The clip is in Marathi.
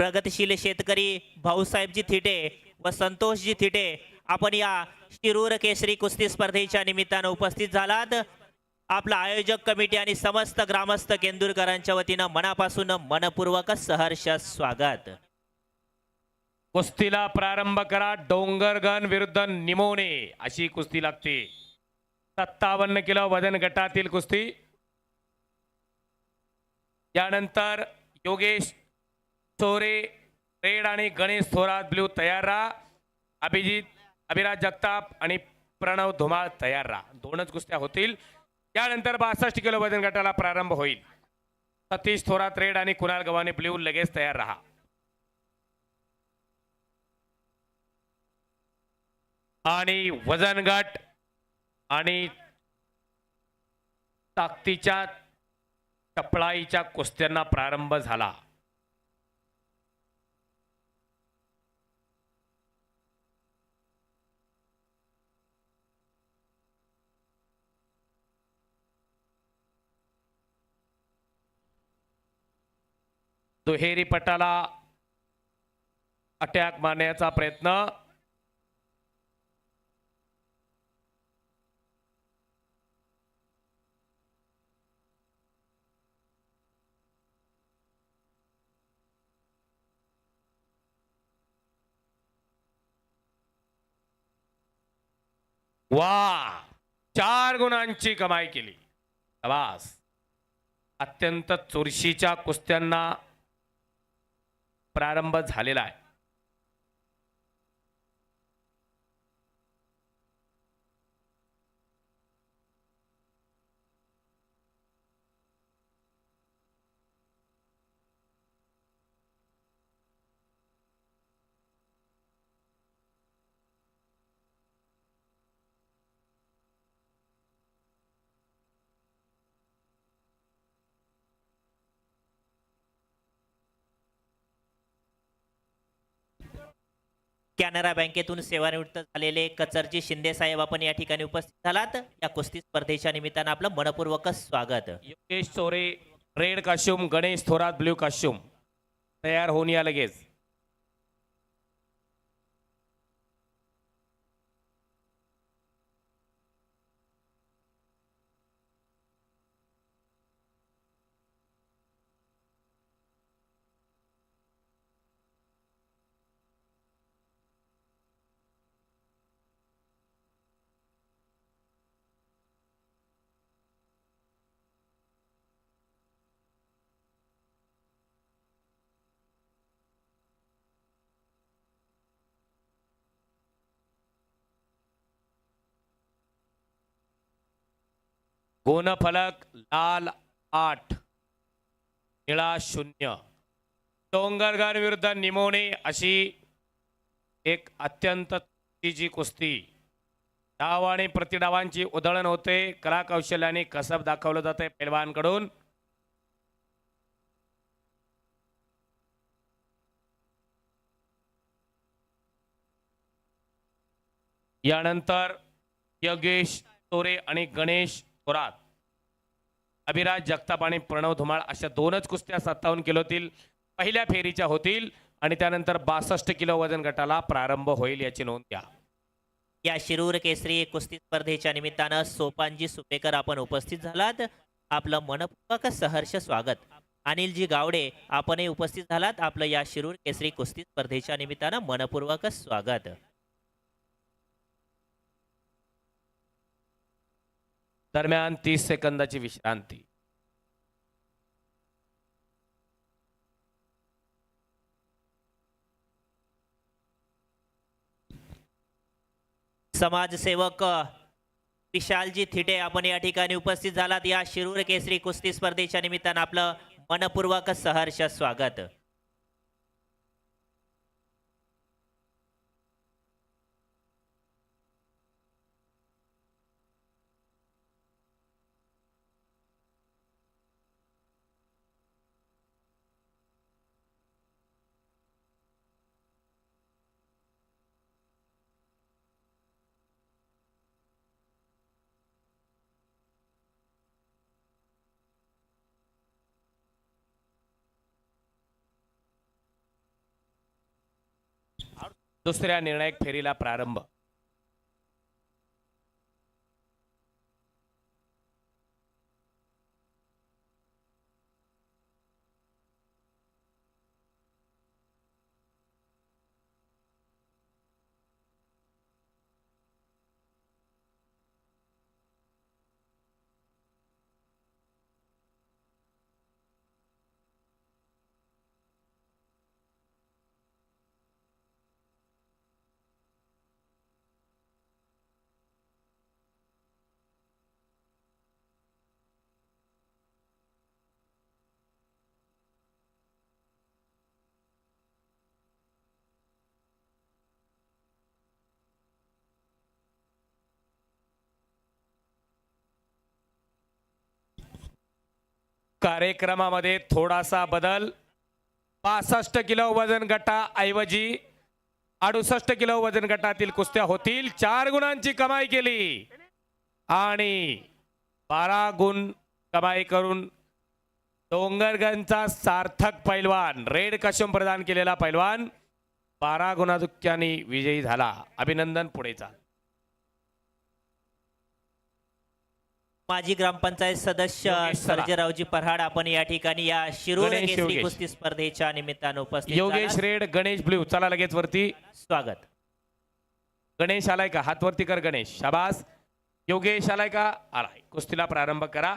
प्रगतिशील शेतकरी भाऊसाहेबजी थिटे व संतोषजी थिटे आपण या शिरूर केसरी कुस्ती स्पर्धेच्या निमित्तानं उपस्थित झालात. आपला आयोजक कमिटी आणि समस्त ग्रामस्थ केंदूरकरांच्या वतीनं मनापासून मनपूर्वक सहर्ष स्वागत. कुस्तीला प्रारंभ करा डोंगरगण विरुद्ध निमोने अशी कुस्ती लागते. सत्तावन्न किलो वजन गटातील कुस्ती. यानंतर योगेश चोरे रेड आणि गणेश थोरात ब्ल्यू तयार राहा. अभिजित अभिराज जगताप आणि प्रणव धुमाळ तयार राहा. दोनच कुस्त्या होतील. त्यानंतर बासष्ट किलो वजन गटाला प्रारंभ होईल. सतीश थोरात रेड आणि कुणाल गव्हाणे ब्ल्यू लगेच तयार राहा. आणि वजन गट आणि ताकदीच्या टपळाईच्या कुस्त्यांना प्रारंभ झाला. दुहेरी पटाला अटॅक मारण्याचा प्रयत्न. वा चार गुणांची कमाई केली. अत्यंत चुरशीच्या कुस्त्यांना प्रारंभ झालेला आहे. कॅनरा बँकेतून सेवानिवृत्त झालेले कचरजी शिंदे साहेब आपण या ठिकाणी उपस्थित झालात. या कुस्ती स्पर्धेच्या निमित्तानं आपलं मनपूर्वक स्वागत. Yogesh Chore red costume Ganesh Thorat blue costume. तयार होऊन या लगेच. गुणफलक लाल आठ निळा शून्य. डोंगरगार विरुद्ध निमोणे अशी एक अत्यंत जी कुस्ती. डाव आणि प्रतिडावांची उधळण होते. कलाकौशल्याने कसब दाखवलं जाते पैलवानकडून यानंतर योगेश तोरे आणि गणेश थोरात. अभिराज जगताप आणि प्रणव धुमाळ अशा दोनच कुस्त्या सत्तावन्न किलोतील पहिल्या फेरीच्या होतील आणि त्यानंतर बासष्ट किलो वजन गटाला प्रारंभ होईल याची नोंद घ्या. या शिरूर केसरी कुस्ती स्पर्धेच्या निमित्तानं सोपानजी सुपेकर आपण उपस्थित झालात. आपलं मनपूर्वक सहर्ष स्वागत. अनिलजी गावडे आपणही उपस्थित झालात. आपलं या शिरूर केसरी कुस्ती स्पर्धेच्या निमित्तानं मनपूर्वक स्वागत. दरम्यान तीस सेकंदाची विश्रांती. समाजसेवक विशालजी थिटे आपण या ठिकाणी उपस्थित झालात. या शिरूर केसरी कुस्ती स्पर्धेच्या निमित्तानं आपलं मनपूर्वक सहर्ष स्वागत. दुसऱ्या निर्णायक फेरीला प्रारंभ. कार्यक्रमामध्ये थोडासा बदल. पासष्ट किलो वजन गटाऐवजी अडुसष्ट किलो वजन गटातील कुस्त्या होतील. चार गुणांची कमाई केली. आणि बारा गुण कमाई करून डोंगरगंजचा सार्थक पैलवान रेड कशम प्रदान केलेला पैलवान बारा गुणाधिक्याने विजयी झाला. अभिनंदन पुढे चाल. माजी ग्रामपंचायत सदस्य. सर्जेरावजी पराड आपण या ठिकाणी या शिरूर गणेश केसरी योगेश. कुस्ती स्पर्धेच्या निमित्तानं उपस्थित योगेश. Red Ganesh blue. चला लगेच वरती. स्वागत. गणेश आलाय का? हात वरती कर गणेश. शाबास. योगेश आलाय का? आलाय. कुस्तीला प्रारंभ करा.